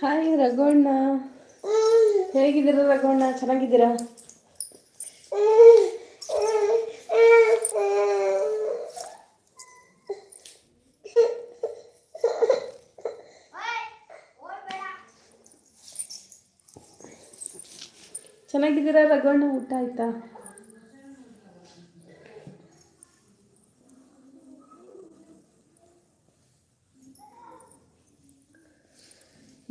Hi ರಘುಣ್ಣ. ಹೇಗಿದ್ದೀರಾ ರಘುಣ್ಣ? ಚೆನ್ನಾಗಿದ್ದೀರಾ? ಚೆನ್ನಾಗಿದ್ದೀರಾ ರಘೋಣ್ಣ? ಊಟ ಆಯ್ತಾ?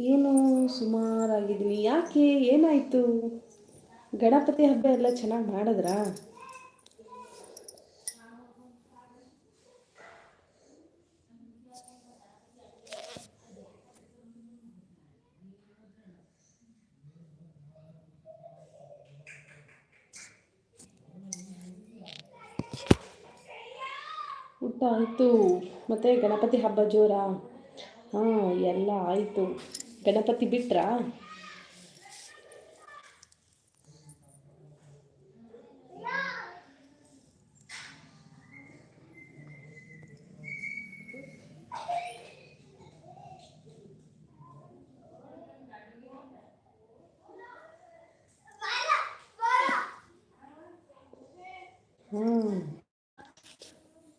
ಏನು ಸುಮಾರಾಗಿದ್ವಿ. ಯಾಕೆ? ಏನಾಯಿತು? ಗಣಪತಿ ಹಬ್ಬ ಎಲ್ಲ ಚೆನ್ನಾಗಿ ಮಾಡಿದ್ರಾ? ಊಟ ಆಯಿತು. ಮತ್ತು ಗಣಪತಿ ಹಬ್ಬ ಜೋರಾ? ಹಾಂ, ಎಲ್ಲ ಆಯಿತು. ಗಣಪತಿ ಬಿಟ್ರಾ?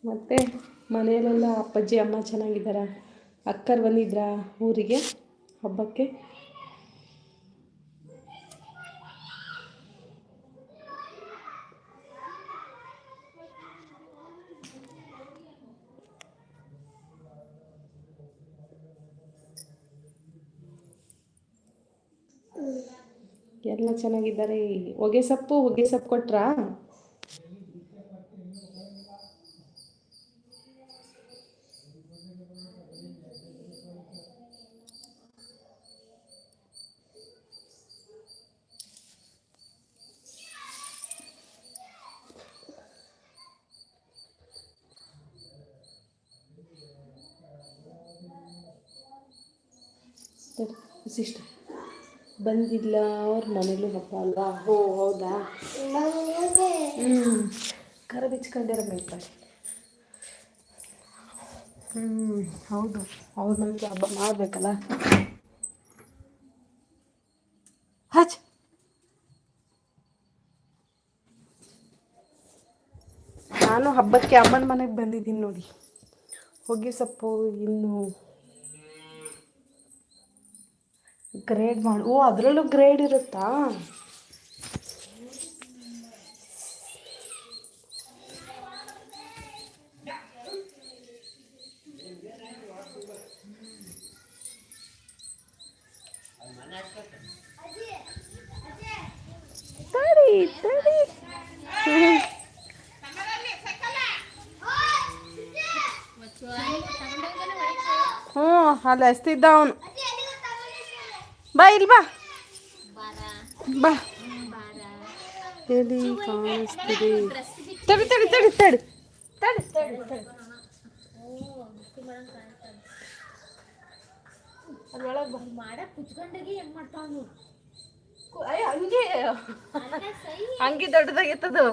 ಮತ್ತೆ ಮನೆಯಲ್ಲೆಲ್ಲ ಅಪ್ಪಾಜಿ ಅಮ್ಮ ಚೆನ್ನಾಗಿದ್ದಾರಾ? ಅಕ್ಕರ್ ಬಂದಿದ್ರಾ ಊರಿಗೆ? ಹಬ್ಬಕ್ಕೆ? ಎಲ್ಲ ಚೆನ್ನಾಗಿದ್ದಾರೆ ಹೊಗೆ ಸೊಪ್ಪು ಹೊಗೆ ಸೊಪ್ಪು ಕೊಟ್ರಾ? ವಿಶಿಷ್ಟ ಬಂದಿಲ್ಲ ಅವ್ರ ಮನೇಲೂ ಹಬ್ಬ ಅಲ್ವಾ? ಓ ಹೌದಾ? ಹ್ಞೂ ಕರ ಬಿಚ್ಕೊಂಡಿರೋ ಹ್ಞೂ ಹೌದು. ಅವ್ರ ಮನೇಲಿ ಹಬ್ಬ ಮಾಡಬೇಕಲ್ಲ? ಹಚ್. ನಾನು ಹಬ್ಬಕ್ಕೆ ಅಮ್ಮನ ಮನೆಗೆ ಬಂದಿದ್ದೀನಿ ನೋಡಿ. ಹೊಗೆ ಸೊಪ್ಪು, ಇನ್ನು ಗ್ರೇಡ್ ಮಾಡಿ. ಓ ಅದರಲ್ಲೂ ಗ್ರೇಡ್ ಇರುತ್ತಾ? ತಡಿ ತಡಿ. ಹ್ಞೂ ಅಲ್ಲಿ ಹಸ್ತಿದ್ದ ಅವನು? ಬಾ ಇಲ್ಲಿ ಬಾ. ಬಾ. ಎಲ್ಲಿ ಕಾಣಿಸ್ತಿದೆ? ತಡಿ ತಡಿ ತಡಿ ತಡಿ. ತಡಿ ತಡಿ ತಡಿ. ಅದ್ರೊಳಗೆ ಬಾ ಮಾಡಕ್ ಕುಚ್ಕೊಂಡಾಗಿ ಹೆಂಗ್ ದೊಡ್ಡದಾಗಿತ್ತದು.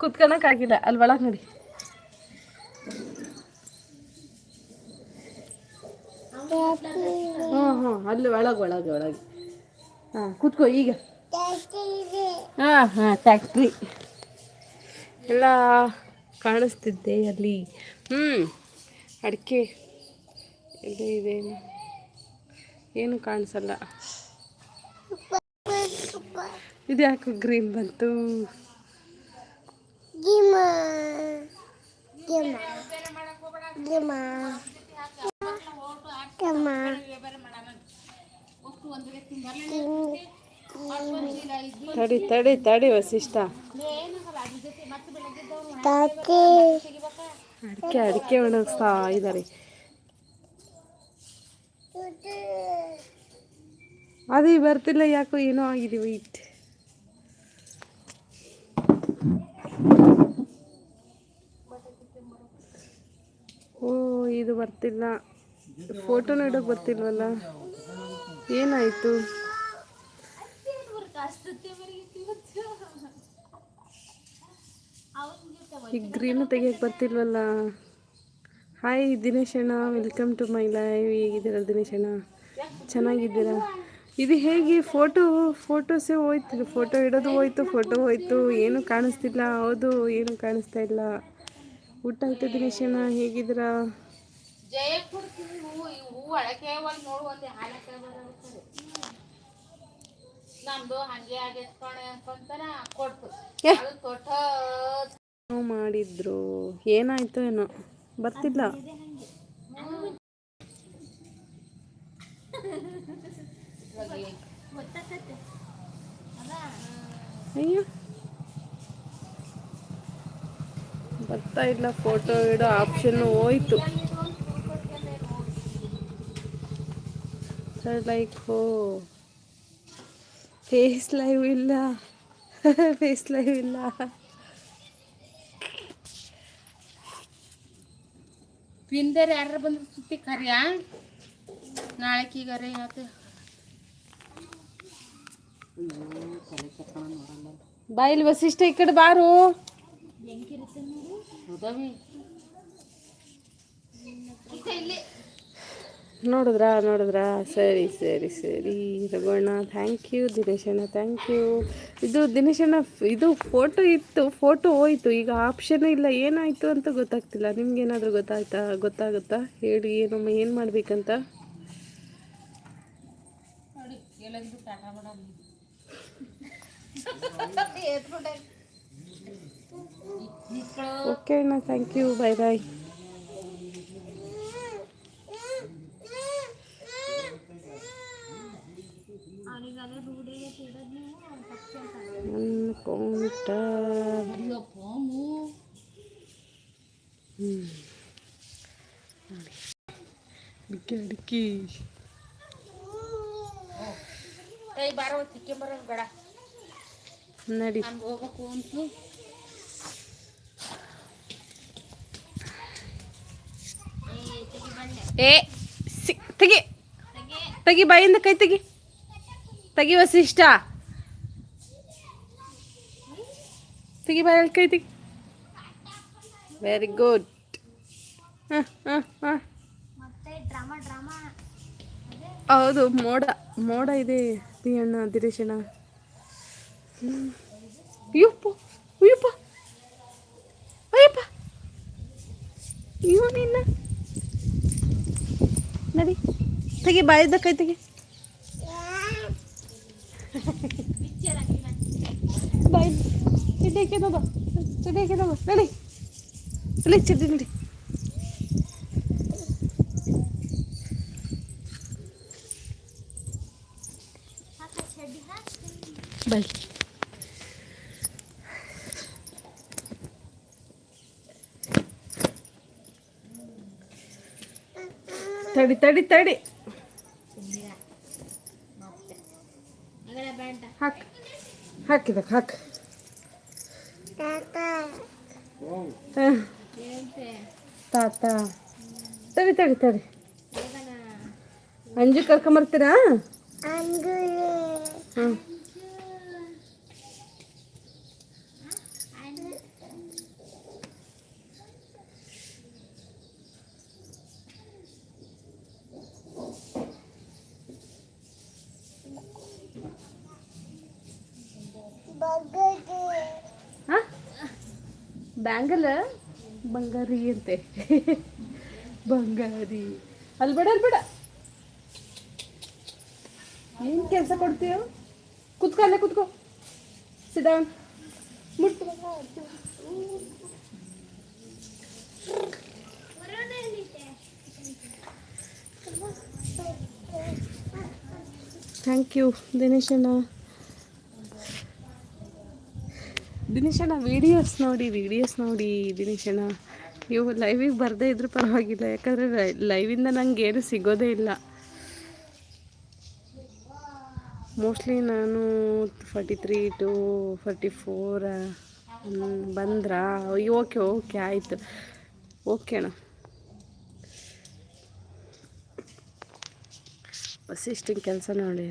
ಕುತ್ಕೊಳಕ್ಕಾಗಿಲ್ಲ ಅಲ್ಲಿ ಒಳಗೆ ನೋಡಿ. ಹ್ಞೂ ಹ್ಞೂ ಅಲ್ಲಿ ಒಳಗೆ ಒಳಗೆ ಒಳಗೆ. ಹಾಂ ಕೂತ್ಕೋ ಈಗ. ಹಾಂ ಹಾಂ ಟ್ಯಾಕ್ಟ್ರಿ ಎಲ್ಲ ಕಾಣಿಸ್ತಿದ್ದೆ ಅಲ್ಲಿ. ಹ್ಞೂ ಅಡಿಕೆ ಎಲ್ಲ ಇದೆ. ಏನು ಕಾಣಿಸಲ್ಲ. ಇದು ಯಾಕೆ ಗ್ರೀನ್ ಬಂತು? ತಡಿ ತಡಿ ತಡಿ ವಸಿಷ್ಠ. ಅಡಿಕೆ ಅಡಿಕೆ ಒಣಗಿಸ್ತಾ ಇದ್ದಾರೆ. ಅದು ಬರ್ತಿಲ್ಲ ಯಾಕೋ ಏನೋ ಆಗಿದೆ ವೈಟ್ ಓ ಇದು ಬರ್ತಿಲ್ಲ. ಫೋಟೋ ನೋಡೋಕೆ ಬರ್ತಿಲ್ವಲ್ಲ? ಏನಾಯಿತು? ಈ ಗ್ರೀನು ತೆಗಿಯಕ್ಕೆ ಬರ್ತಿಲ್ವಲ್ಲ? ಹಾಯ್ ದಿನೇಶ್ ಅಣ್ಣ ವೆಲ್ಕಮ್ ಟು ಮೈ ಲೈವ್ ಹೇಗಿದ್ದೀರಾ ದಿನೇಶ್ ಅಣ್ಣ? ಚೆನ್ನಾಗಿದ್ದೀರಾ? ಇದು ಹೇಗೆ ಫೋಟೋ ಫೋಟೋಸೇ ಹೋಯ್ತು ಫೋಟೋ ಇಡೋದು ಹೋಯ್ತು ಫೋಟೋ ಹೋಯ್ತು, ಏನು ಕಾಣಿಸ್ತಿಲ್ಲ, ಹೌದು, ಏನು ಕಾಣಿಸ್ತಾ ಇಲ್ಲ. ಊಟ ಆಯ್ತು ದಿನೇಶಣ್ಣ ಹೇಗಿದ್ದೀರಾ? ನಮ್ದು ಹಂಗೆ ಆಗೈತೆ ಕಣೆ ಅನ್ಕೊಂತಾನ ಕೊಡ್ತು ಅದು ತೊಟ್ಟ ಮಾಡಿದ್ರು. ಏನಾಯ್ತು ಏನೋ. ಬರ್ತಿಲ್ಲ ಅಯ್ಯೋ. ಬರ್ತಾ ಇಲ್ಲ ಫೋಟೋ ಇಡೋ ಆಪ್ಷನ್ ಹೋಯ್ತು. ಲೈಕ್ ಹೋ. ಫೇಸ್ ಲೈವ್ ಇಲ್ಲ. ಫೇಸ್ ಲೈವ್ ಇಲ್ಲ. ಪಿಂದರ್ ಯಾರು ಬಂದ್ರು ಸುತ್ತಿ ಕರಿಯ? ನಾಳೆ ಇವತ್ತು ಬಾಯಿಲ್ ವಸಿಷ್ಠ ಈ ಕಡೆ ಬಾರು. ಉದವಿ. ನೋಡಿದ್ರಾ ನೋಡಿದ್ರಾ? ಸರಿ ಸರಿ ಸರಿ. ರಘುವಣ್ಣ ಥ್ಯಾಂಕ್ ಯು ದಿನೇಶಣ್ಣ ಥ್ಯಾಂಕ್ ಯು ಇದು ದಿನೇಶಣ್ಣ ಇದು ಫೋಟೋ ಇತ್ತು ಫೋಟೋ ಹೋಯ್ತು. ಈಗ ಆಪ್ಷನ್ ಇಲ್ಲ. ಏನಾಯಿತು ಅಂತ ಗೊತ್ತಾಗ್ತಿಲ್ಲ. ನಿಮ್ಗೇನಾದರೂ ಗೊತ್ತಾಯ್ತಾ? ಗೊತ್ತಾಗುತ್ತಾ? ಹೇಳಿ ಏನು ಏನು ಮಾಡಬೇಕಂತ? ಓಕೆ ಅಣ್ಣ ಥ್ಯಾಂಕ್ ಯು ಬಾಯ್ ಬಾಯ್ ರೂಢಿಗೆ ತಿಡೋದು ನೀವು ತಪ್ಪು ನನ್ನ ಕೌಂಟರ್ ಅಯ್ಯಪ್ಪು ಅಡಿಕೆ ಅಡಿಕೆ ಕೈ ಬಾರೋ ತಿಕ್ಕೆ ಬರೋ ಬೇಡ ನಡಿ ನಾನು ಹೋಗ್ಬೇಕು ಅಂತು ಏ ಸಿ ತೆಗಿ ತೆಗಿ ಬಾಯಿಂದ ಕೈ ತೆಗಿ ತೆಗಿ ವಸಿಷ್ಠ ತೆಗಿ ಕೈ ತೆಗಿ. ವೆರಿ ಗುಡ್ ಹೌದು ಮೋಡ ಮೋಡ ಇದೆ ಅಣ್ಣ ದಿನೇಶಣ್ಣ ಅಯ್ಯಪ್ಪ ಅಯ್ಯಪ್ಪ. ಅಯ್ಯಪ್ಪ. ಅಯ್ಯೋ ನಿನ್ನ. ನಡಿ. ತೆಗಿ ಬಾಯಿದ್ದ ಕೈ ತೆಗಿ. ಚಡ್ಡಿ ಹಾಕಿದವ ಚಡ್ಡಿ ಹಾಕಿದವ ನಡಿ. ನಡಿ ಚಡ್ಡಿ ನಡಿ. ಬೈ. ತಡಿ ತಡಿ ತಡಿ. ಹಾಕ್. ಹಾಕಿದಕ್ಕೆ ಹಾಕ್ ಹ, ಏನಂತೆ ತಾತ ತಡಿ ತಡಿ ತಡಿ. ಅಂಜು ಕರ್ಕೊಂಬರ್ತೀರಾ? ಹಾಂ ಬ್ಯಾಂಗಲ್ ಬಂಗಾರಿ ಅಂತೆ. ಬಂಗಾರಿ. ಅಲ್ಲಿ ಬೇಡ ಅಲ್ಲಿ ಏನು ಕೆಲಸ ಕೊಡ್ತೀಯ? ಕುತ್ಕೋ, ಅಲ್ಲೇ ಕುತ್ಕೋ. ಸಿಡಾನ್ ಮುಟ್ಟು. ಥ್ಯಾಂಕ್ ಯು ದಿನೇಶಣ್ಣ. ದಿನೇಶಣ್ಣ ವಿಡಿಯೋಸ್ ನೋಡಿ ವಿಡಿಯೋಸ್ ನೋಡಿ ದಿನೇಶಣ್ಣ ನೀವು ಲೈವಿಗೆ ಬರದೇ ಇದ್ರೂ ಪರವಾಗಿಲ್ಲ ಯಾಕಂದರೆ ಲೈವಿಂದ ನಂಗೆ ಏನು ಸಿಗೋದೇ ಇಲ್ಲ ಮೋಸ್ಟ್ಲಿ ನಾನು forty three to forty four Bandra okay okay ಆಯಿತು ಓಕೆ ಅಣ್ಣ ಬಸ್ ಅಸಿಸ್ಟಿಂಗ್ ಕೆಲಸ ನೋಡಿ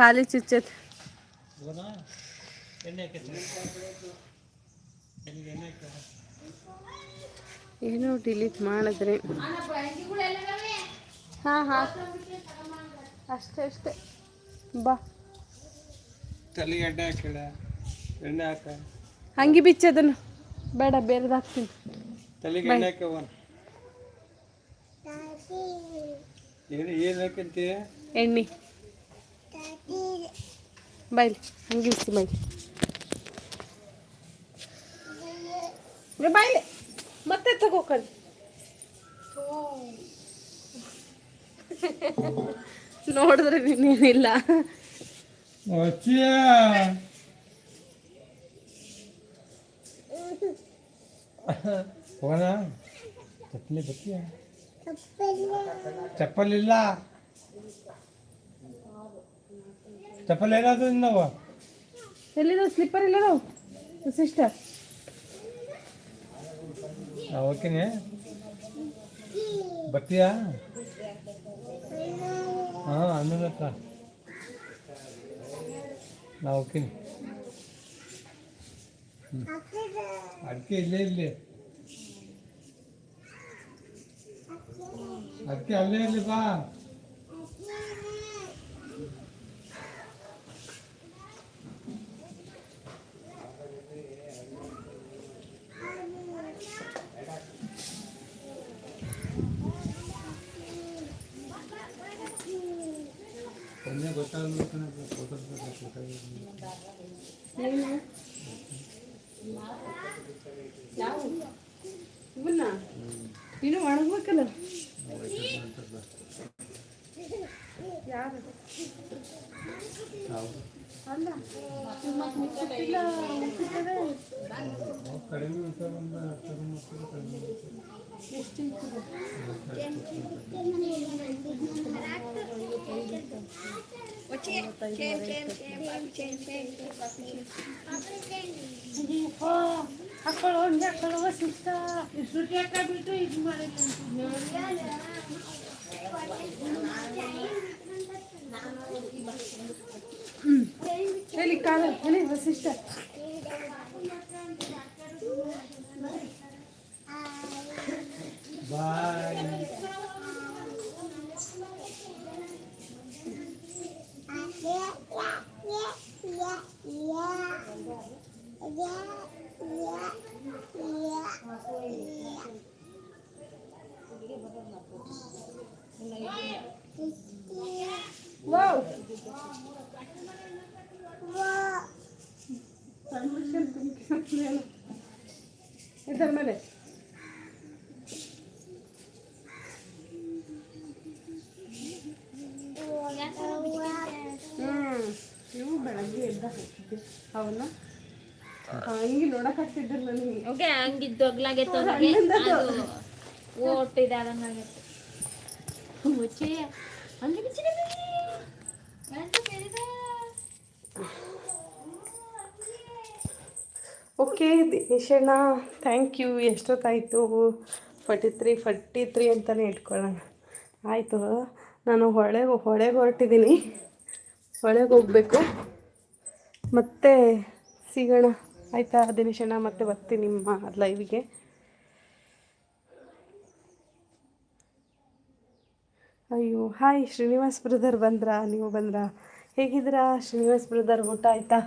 ಖಾಲಿ ಚುಚ್ಚತ್ ಏನೋ ಡಿಲೀಟ್ ಮಾಡಿದ್ರೆ. ಹಾಂ ಹಾಂ. ಅಷ್ಟೇ ಅಷ್ಟೇ. ಬಾ. ತಲೆಗೆ ಎಣ್ಣೆ ಹಾಕಿಡ ಎಣ್ಣೆ ಹಾಕ. ಹಂಗೆ ಬಿಚ್ಚದನ್ನು ಬೇಡ ಬೇರೆದು ಹಾಕ್ತೀನಿ. ತಲೆಗೆ ಎಣ್ಣೆ ಏನು ಏನು ಹಾಕಂತೀಯ? ಎಣ್ಣೆ. ಬೈಲಿ ಹಂಗೆ ಬಿಸಿ ಬೈಲಿ ಬಾಯ್ಲಿ ಮತ್ತೆ ತಗೋಕಂಡು ನೋಡಿದ್ರೆ ನೀನೇನಿಲ್ಲ ಹೋಗೋಣ. ಚಪ್ಪಲಿ ಬತ್ತೀಯ ಚಪ್ಪಲ್ ಇಲ್ಲ ಚಪ್ಪಲ್ ಏನಾದ್ರು ನಾವು ಎಲ್ಲಿದಾವ ಸ್ಲಿಪ್ಪರ್ ಎಲ್ಲದಾವ ಸಿಸ್ಟರ್ ಓಕೆನೆ ಬರ್ತೀಯಾ ಹಾಂ ಅಣ್ಣನ ಹತ್ರ ನಾ ಹೋಗ್ತೀನಿ ಅದಕ್ಕೆ ಇಲ್ಲೇ ಇರಲಿ ಅದಕ್ಕೆ ಅಲ್ಲೇ ಇರಲಿ ಬಾ ನೀನು ಒಣಗ್ಬೇಕಲ್ಲ ಯಾರು ಅಲ್ಲ. ಎಷ್ಟು ಇರ್ತದೆ? ಅಯ್ಯಪ್ಪ, ಹಾಕೊಳ್ಳೋ ಹಂಗೆ ಹಾಕೊಳ್ಳೋ ಸಿಸ್ಟ ಸುಟ್ಟಿ ಹಾಕ್ಬಿಟ್ಟು ಇದು ಮಾಡಿಲ್ಲ ಹೇಳಿ ಕಾಲ ಹೇಳಿ ವಸಿಷ್ಠ ಬಾಯ್ ವಾವ್ ಇದರ ಮೇಲೆ ಹ್ಮ್ ನೀವು ಅವನ್ನ ಹಂಗೆ ನೋಡಕ್ ನನಗೆ. ಓಕೆ ಹಂಗಿದ್ದು ಅಗ್ಲಾಗೈತೆ ಅದು ಅದಂಗಾಗೈತೆ ಮುಚ್ಚಿ ಹಂಗೆ ಓಕೆ ದಿನೇಶಣ್ಣ ಥ್ಯಾಂಕ್ ಯು ಎಷ್ಟೊತ್ತಾಯಿತು? ಫಾರ್ಟಿ ತ್ರೀ ಫಾರ್ಟಿ ತ್ರೀ ಅಂತಲೇ ಇಟ್ಕೊಳ್ಳೋಣ. ಆಯಿತು ನಾನು ಹೊಳೆಗೆ ಹೊಳೆಗೆ ಹೊರಟಿದ್ದೀನಿ. ಹೊಳೆಗೆ ಹೋಗಬೇಕು. ಮತ್ತೆ ಸಿಗೋಣ. ಆಯಿತಾ ದಿನೇಶಣ್ಣ ಮತ್ತೆ ಬರ್ತೀನಿ ನಿಮ್ಮ ಲೈವ್ಗೆ ಅಯ್ಯೋ, ಹಾಯ್ ಶ್ರೀನಿವಾಸ್ ಬ್ರದರ್ ಬಂದ್ರಾ? ನೀವು ಬಂದ್ರಾ? ಹೇಗಿದ್ದೀರಾ? ಶ್ರೀನಿವಾಸ್ ಬ್ರದರ್ ಊಟ ಆಯಿತಾ?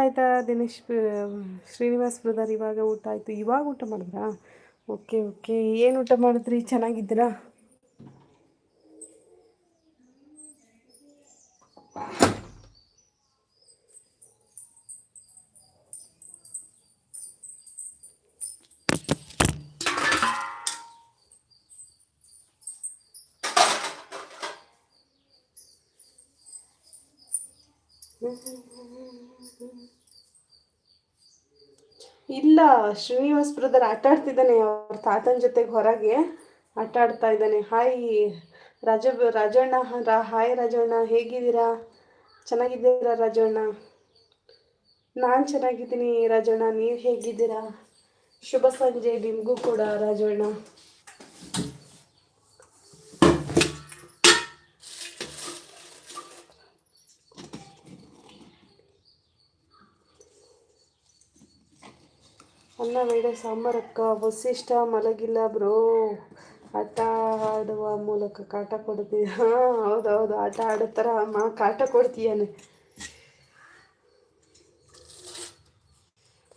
ಆಯ್ತಾ ದಿನೇಶ್? ಶ್ರೀನಿವಾಸ್ ಬ್ರದರ್ ಇವಾಗ ಊಟ ಆಯಿತು. ಇವಾಗ ಊಟ ಮಾಡಿದ್ರಾ? Okay okay. ಏನು ಊಟ ಮಾಡಿದ್ರಿ? ಚೆನ್ನಾಗಿದ್ದೀರಾ? ಇಲ್ಲ, ಶ್ರೀನಿವಾಸ್ ಬ್ರದರ್ ಆಟ ಆಡ್ತಿದ್ದಾನೆ ಅವ್ರ ತಾತನ ಜೊತೆಗೆ ಹೊರಗೆ ಆಟ ಆಡ್ತಾ ಇದ್ದಾನೆ. ಹಾಯ್ ರಾಜ, ರಾಜಣ್ಣ, ರಾ- ಹಾಯ್ ರಾಜಣ್ಣ, ಹೇಗಿದ್ದೀರಾ? ಚೆನ್ನಾಗಿದ್ದೀರಾ ರಾಜಣ್ಣ? ನಾನು ಚೆನ್ನಾಗಿದ್ದೀನಿ ರಾಜಣ್ಣ, ನೀವು ಹೇಗಿದ್ದೀರಾ? ಶುಭ ಸಂಜೆ ನಿಮಗೂ ಕೂಡ ರಾಜಣ್ಣ. ಅನ್ನ ಬೇಳೆ ಸಾಂಬಾರಕ್ಕ ವಸಿಷ್ಠ, ಮಲಗಿಲ್ಲ ಬ್ರೋ. ಆಟ ಆಡುವ ಮೂಲಕ ಕಾಟ ಕೊಡ್ತೀಯ? ಹಾಂ, ಹೌದೌದು, ಆಟ ಆಡೋ ಥರ ಅಮ್ಮ, ಕಾಟ ಕೊಡ್ತೀಯಾನೆ.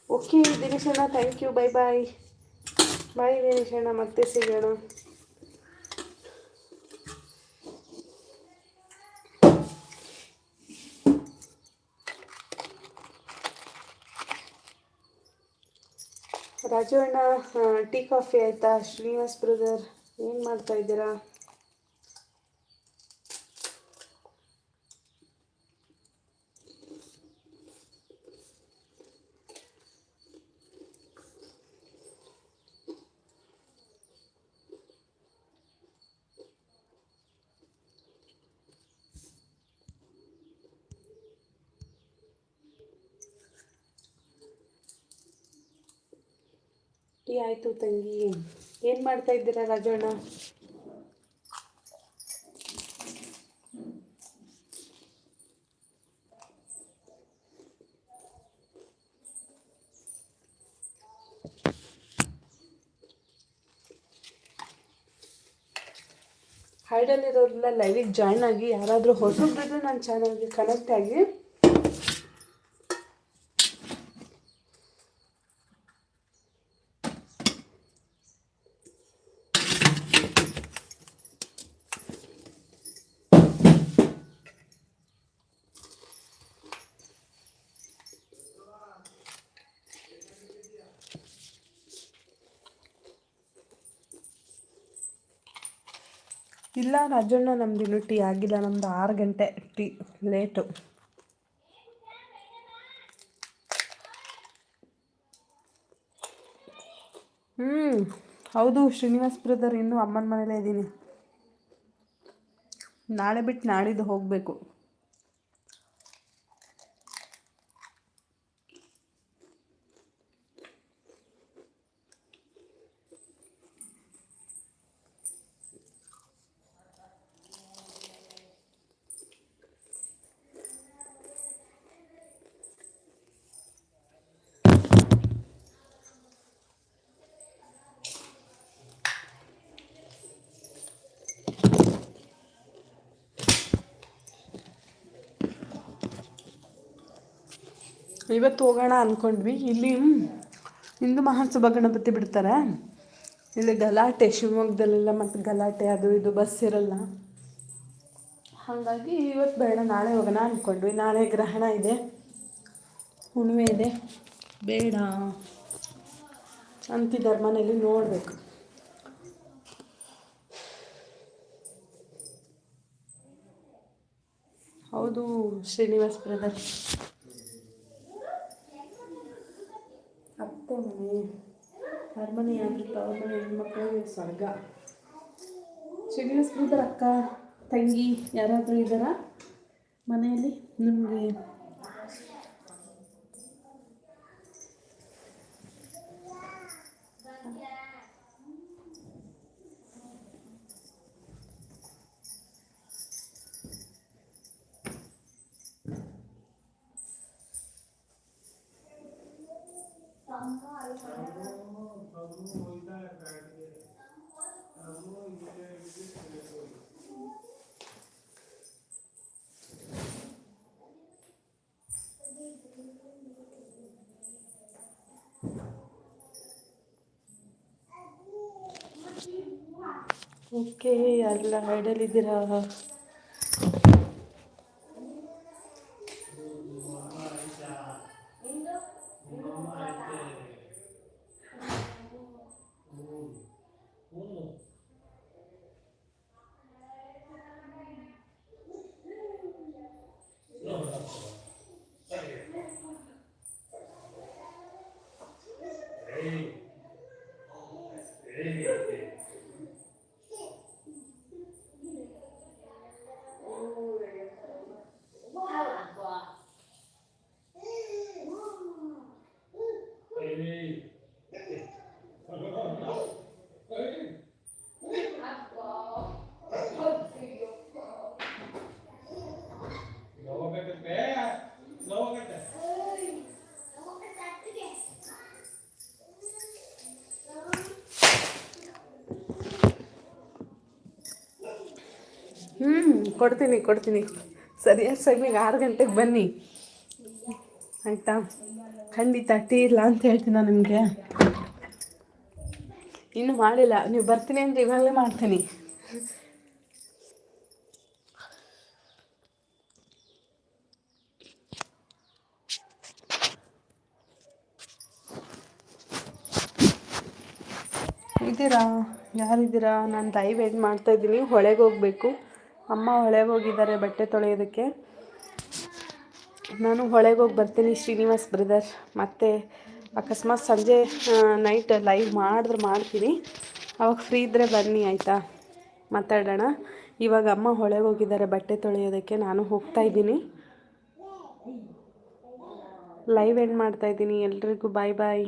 Okay ದಿನೇಶಣ್ಣ thank you bye bye bye ದಿನೇಶಣ್ಣ, ಮತ್ತೆ ಸಿಗೋಣ. ರಾಜು ಟೀ ಕಾಫಿ ಆಯಿತಾ? ಶ್ರೀನಿವಾಸ್ ಬ್ರದರ್ ಏನು ಮಾಡ್ತಾ ಇದ್ದೀರಾ? ಟೀ ಆಯಿತು ತಂಗಿ. ಏನು ಮಾಡ್ತಾ ಇದ್ದೀರಾ ರಾಜಣ್ಣ? ಹೈಡಲ್ಲಿರೋರೆಲ್ಲ ಲೈವಿಗೆ ಜಾಯ್ನ್ ಆಗಿ ಯಾರಾದರೂ ಹೊಸಬ್ರಿದ್ರೆ ನನ್ನ ಚಾನಲ್ಗೆ ಕನೆಕ್ಟ್ ಆಗಿ ಇಲ್ಲ, ರಾಜಣ್ಣ ನಮ್ದು ಇನ್ನೂ ಟೀ ಆಗಿಲ್ಲ, ನಮ್ದು ಆರು ಗಂಟೆ ಟೀ ಲೇಟು ಹ್ಞೂ ಹೌದು, ಶ್ರೀನಿವಾಸ್ ಬ್ರದರ್ ಇನ್ನೂ ಅಮ್ಮನ ಮನೇಲೇ ಇದ್ದೀನಿ. ನಾಳೆ ಬಿಟ್ಟು ನಾಡಿದ್ದು ಹೋಗಬೇಕು. ಇವತ್ತು ಹೋಗೋಣ ಅಂದ್ಕೊಂಡ್ವಿ ಇಲ್ಲಿ ಹಿಂದೂ ಮಹಾಸಭಾ ಗಣಪತಿ ಬಿಡ್ತಾರೆ. ಇಲ್ಲಿ ಗಲಾಟೆ, ಶಿವಮೊಗ್ಗದಲ್ಲೆಲ್ಲ ಮತ್ತು ಗಲಾಟೆ, ಅದು ಇದು, ಬಸ್ ಇರಲ್ಲ. ಹಾಗಾಗಿ ಇವತ್ತು ಬೇಡ, ನಾಳೆ ಹೋಗೋಣ ಅಂದ್ಕೊಂಡ್ವಿ ನಾಳೆ ಗ್ರಹಣ ಇದೆ. ಹುಣ್ಣಿಮೆ ಇದೆ. ಬೇಡ. ಅಂತಿದ್ದಾರೆ ಮನೇಲಿ ನೋಡಬೇಕು. ಹೌದು, ಶ್ರೀನಿವಾಸ್ ಬ್ರದರ್. ಮನೆ ಅರಮನೆ ಆಗಿರ್ತಾವ ಹೆಣ್ಮಕ್ಳಿಗೆ ಸ್ವರ್ಗ. ಶ್ರೀನಿವಾಸ್ ಬ್ರದರ್ ಅಕ್ಕ ತಂಗಿ ಯಾರಾದರೂ ಇದ್ದಾರಾ ಮನೆಯಲ್ಲಿ? ನಿಮಗೆ ಓಕೆ ಎಲ್ಲ ಹೈಡಲ್ಲಿದ್ದೀರಾ ಕೊಡ್ತೀನಿ ಕೊಡ್ತೀನಿ. ಸರಿಯಾದ ಸಮಯಕ್ಕೆ ಆರು ಗಂಟೆಗೆ ಬನ್ನಿ. ಆಯಿತಾ? ಖಂಡಿತ ಟೀ ಇಲ್ಲ ಅಂತ ಹೇಳ್ತೀನಿ ನಾನು ನಿಮಗೆ? ಇನ್ನೂ ಮಾಡಿಲ್ಲ. ನೀವು ಬರ್ತೀನಿ ಅಂದರೆ ಇವಾಗಲೇ ಮಾಡ್ತೀನಿ. ಇದ್ದೀರಾ? ಯಾರಿದ್ದೀರಾ? ನಾನು ಲೈವ್ ಮಾಡ್ತಾ ಮಾಡ್ತಾಯಿದ್ದೀನಿ ಹೊಳೆಗೆ ಹೋಗಬೇಕು. ಅಮ್ಮ ಹೊಳೆಗೆ ಹೋಗಿದ್ದಾರೆ ಬಟ್ಟೆ ತೊಳೆಯೋದಕ್ಕೆ. ನಾನು ಹೊಳೆಗೆ ಹೋಗಿ ಬರ್ತೀನಿ ಶ್ರೀನಿವಾಸ್ ಬ್ರದರ್. ಮತ್ತು ಅಕಸ್ಮಾತ್ ಸಂಜೆ ನೈಟ್ ಲೈವ್ ಮಾಡಿದ್ರೆ ಮಾಡ್ತೀನಿ. ಅವಾಗ ಫ್ರೀ ಇದ್ದರೆ ಬನ್ನಿ, ಆಯಿತಾ? ಮಾತಾಡೋಣ. ಇವಾಗ ಅಮ್ಮ ಹೊಳೆಗೆ ಹೋಗಿದ್ದಾರೆ ಬಟ್ಟೆ ತೊಳೆಯೋದಕ್ಕೆ. ನಾನು ಹೋಗ್ತಾ ಇದ್ದೀನಿ. ಲೈವ್ ಎಂಡ್ ಮಾಡ್ತಾಯಿದ್ದೀನಿ ಎಲ್ರಿಗೂ ಬಾಯ್ ಬಾಯ್